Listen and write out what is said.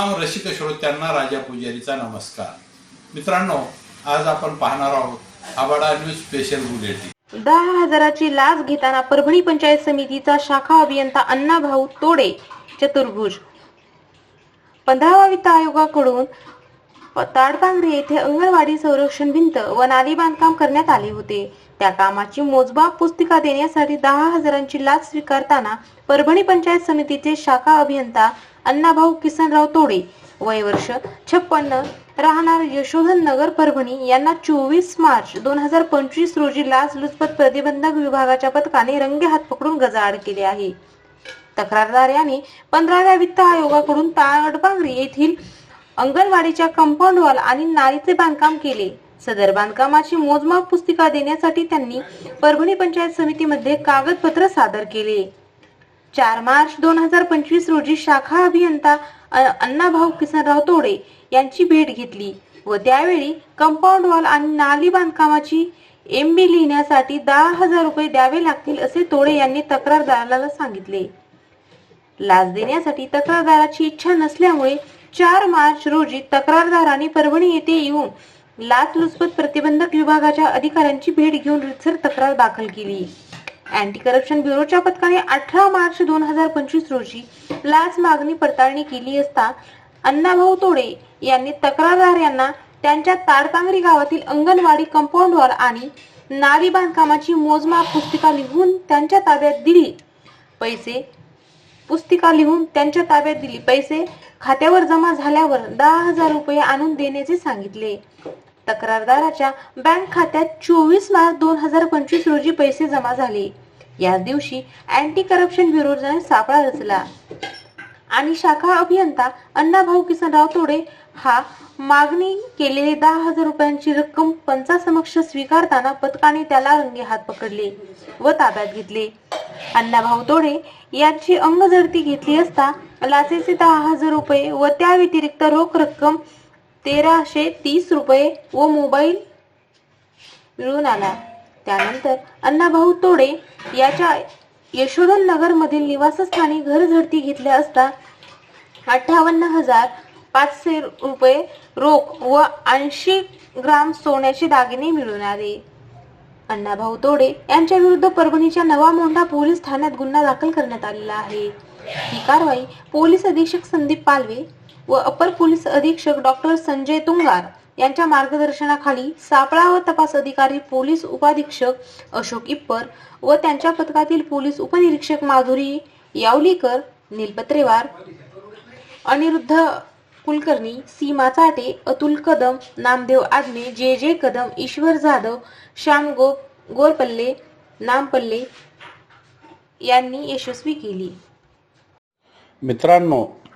रसिक श्रोत्यांना राजा पुजारीचा नमस्कार. मित्रांनो आज आपण पाहणार आहोत आबाडा न्यूज स्पेशल बुलेटिन. दहा हजाराची लाच घेताना परभणी पंचायत समितीचा शाखा अभियंता अण्णा भाऊ तोडे चतुर्भुज. पंधरावा वित्त आयोगाकडून ताडपांगरे येथे अंगणवाडी संरक्षण भिंत व नाली बांधकाम करण्यात आले होते. त्या कामाची मोजबाब पुस्तिका देण्यासाठी दहा हजारांची लाच स्वीकारताना परभणी पंचायत समितीचे शाखा अभियंता अण्णाभाऊ किसनराव तोडे वय वर्ष छप्पन्न राहणार यशोधन नगर परभणी यांना चोवीस मार्च दोन हजार पंचवीस रोजी लाचलुचपत प्रतिबंधक विभागाच्या पथकाने रंगे हात पकडून गजाआड केले आहे. तक्रारदार यांनी पंधराव्या वित्त आयोगाकडून ताडबांगरी येथील अंगणवाडीच्या कंपाऊंड वॉल आणि नालीचे बांधकाम केले. सदर बांधकामाची मोजमाप पुस्तिका देण्यासाठी त्यांनी परभणी पंचायत समितीमध्ये कागदपत्र सादर केले. चार मार्च दोन हजार पंचवीस रोजी शाखा अभियंता अ- अण्णाभाऊ किसनराव तोडे यांची भेट घेतली व त्यावेळी कंपाऊंड वॉल आणि नाली बांधकामाची एमबी लिहिण्यासाठी दहा हजार रुपये द्यावे लागतील असे तोडे यांनी तक्रारदाराला सांगितले. लाच देण्यासाठी तक्रारदाराची इच्छा नसल्यामुळे चार मार्च रोजी तक्रारदाराने परभणी येथे येऊन लाचलुचपत प्रतिबंधक विभागाच्या अधिकाऱ्यांची भेट घेऊन रितसर तक्रार दाखल केली. अँटी करप्शन ब्युरोच्या पथकाने अठरा मार्च दोन हजार पंचवीस रोजी लाच मागणी पडताळणी केली असता अण्णाभाऊ तोडे यांनी तक्रारदार यांना त्यांच्या ताडकांगरी गावातील अंगणवाडी कंपाऊंड वॉल आणि नाली बांधकामाची मोजमाप पुस्तिका लिहून त्यांच्या ताब्यात दिली. पैसे पुस्तिका लिहून त्यांच्या ताब्यात दिली. पैसे खात्यावर जमा झाल्यावर दहा हजार रुपये आणून देण्याचे सांगितले. तक्रारदाराच्या बँक खात्यात चोवीस मार्च दोन हजार पंचवीस रोजी पैसे जमा झाले. याच दिवशी अँटी करप्शन ब्युरोने सापळा रचला. आणि शाखा अभियंता अण्णाभाऊ किसनराव तोडे हा मागणी केलेले दहा हजार रुपयांची रक्कम पंचासमक्ष स्वीकारताना पथकाने त्याला रंगे हात पकडले व ताब्यात घेतले. अण्णाभाऊ तोडे यांची अंगझडती घेतली असता लाचेचे दहा हजार रुपये व त्या व्यतिरिक्त रोख रक्कम तेराशे तीस रुपये व मोबाईल मिळून आला. त्यानंतर अण्णाभाऊ तोडे याच्या यशोधन नगर मधील निवासस्थानी घर झडती घेतल्या असता अठ्ठावन्न हजार पाचशे रुपये रोख व ऐंशी ग्राम सोन्याचे दागिने मिळून आले. अण्णाभाऊ तोडे यांच्या विरुद्ध परभणीच्या नवा मोंढा पोलीस ठाण्यात गुन्हा दाखल करण्यात आलेला आहे. ही कारवाई पोलीस अधीक्षक संदीप पालवे व अपर पोलीस अधीक्षक डॉक्टर संजय तुंगार यांच्या मार्गदर्शनाखाली सापळा व तपास अधिकारी पोलीस उपाधीक्षक अशोक इप्पर व त्यांच्या पथकातील पोलीस उपनिरीक्षक माधुरी यावलीकर नीलपत्रेवार अनिरुद्ध कुलकर्णी सीमा चाटे अतुल कदम नामदेव आडमे जे जे कदम ईश्वर जाधव श्याम गो गोरपल्ले नामपल्ले यांनी यशस्वी केली. मित्रांनो